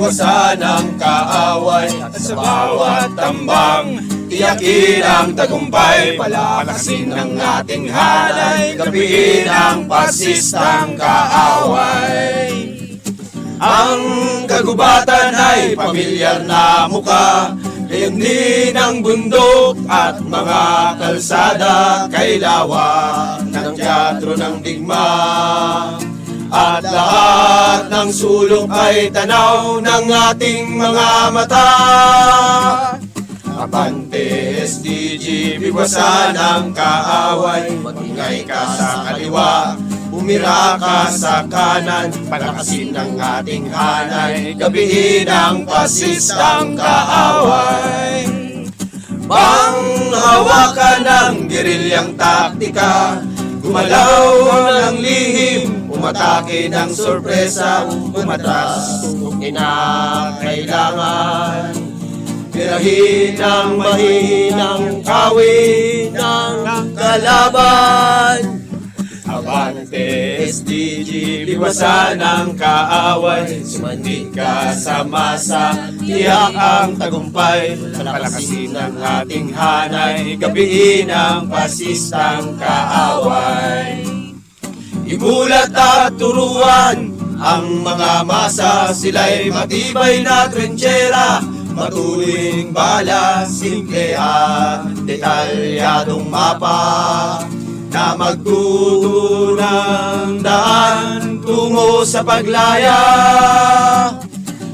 Iwasan ang kaaway At sa bawat tambang Tiyakin ang tagumpay. Palakasin ang ating hanay Gabiin ang pasistang kaaway. Ang kagubatan ay pamilyar na muka Layunin ng bundok at mga kalsada. Kailawan ng teatro ng digma. At lahat ng sulok ay tanaw ng ating mga mata. Abante SDG, biwasan ang kaaway. Magingay ka sa kaliwa Umira ka sa kanan. Palakasin ang ating hanay Gabihin ang pasistang kaaway. Panghawakan ng gerilyang taktika Gumalaw ng lihim Umatake ng sorpresa Umatras kung kinakailangan. Pirahin ang mahinang kawin ng kalaban. Abante SDG, liwasan ang kaaway. Sumandit ka sa masa, tiyak ang tagumpay. Palakasin ang ating hanay, gabiin ang pasistang kaaway Imulat at turuan ang mga masa. Sila'y matibay na trenchera Matuling bala, simple at detalyadong mapa Na magtuturo ng daan tungo sa paglaya.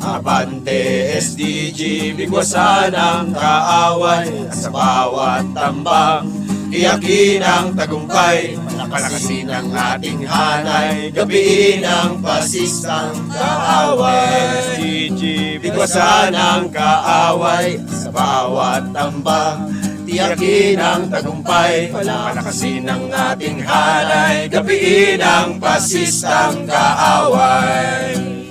Abante SDG, bigwasan ang kaaway sa bawat tambang Iyakin ang tagumpay Palakasin ang ating hanay. Gabiin ang pasistang kaaway. SDG, bigwasan ang kaaway Sa bawat tambang. Tiyakin ang tagumpay Palakasin ang ating hanay. Gabiin ang pasistang kaaway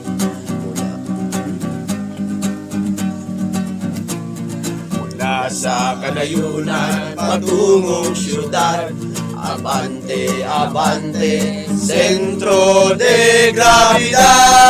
Sa kanayunan patungong syudad. Abante, abante, sentro de gravidad